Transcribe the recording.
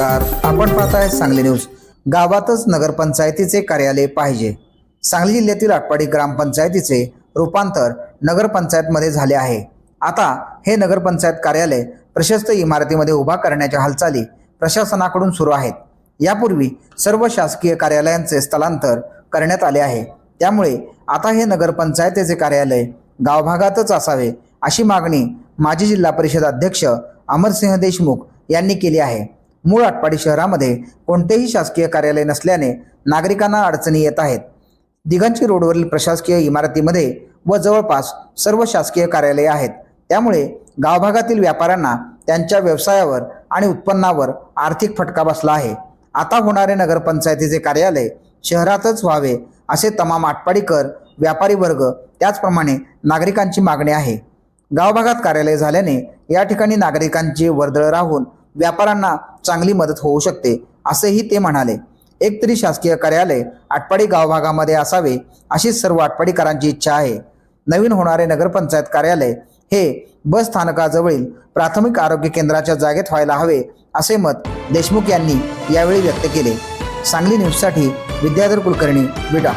आपण पाहताय सांगली न्यूज. गावातच नगरपंचायतीचे कार्यालय पाहिजे. सांगली जिल्ह्यातील आटपाडी ग्रामपंचायतीचे रूपांतर नगरपंचायतमध्ये झाले आहे. आता हे नगरपंचायत कार्यालय प्रशस्त इमारतीमध्ये उभा करण्याच्या हालचाली प्रशासनाकडून सुरू आहेत. यापूर्वी सर्व शासकीय कार्यालयांचे स्थलांतर करण्यात आले आहे. त्यामुळे आता हे नगरपंचायतीचे कार्यालय गावभागातच असावे अशी मागणी माजी जिल्हा परिषद अध्यक्ष अमरसिंह देशमुख यांनी केली आहे. मूळ आटपाडी शहरामध्ये कोणतेही शासकीय कार्यालय नसल्याने नागरिकांना अडचणी येत आहेत. दिघांची रोडवरील प्रशासकीय इमारतीमध्ये व जवळपास सर्व शासकीय कार्यालये आहेत. त्यामुळे गावभागातील व्यापाऱ्यांना त्यांच्या व्यवसायावर आणि उत्पन्नावर आर्थिक फटका बसला आहे. आता होणारे नगरपंचायतीचे कार्यालय शहरातच व्हावे असे तमाम आटपाडीकर व्यापारी वर्ग त्याचप्रमाणे नागरिकांची मागणी आहे. गावभागात कार्यालय झाल्याने या ठिकाणी नागरिकांची वर्दळ राहून व्यापाऱ्यांना चांगली मदत होऊ शकते असेही ते म्हणाले. एक तरी शासकीय कार्यालय आटपाडी गावभागामध्ये असावे अशी सर्व आटपाडीकरांची इच्छा आहे. नवीन होणारे नगरपंचायत कार्यालय हे बस स्थानकाजवळील प्राथमिक आरोग्य केंद्राच्या जागेत व्हायला हवे असे मत देशमुख यांनी यावेळी व्यक्त केले. सांगली न्यूजसाठी विद्याधर कुलकर्णी विडा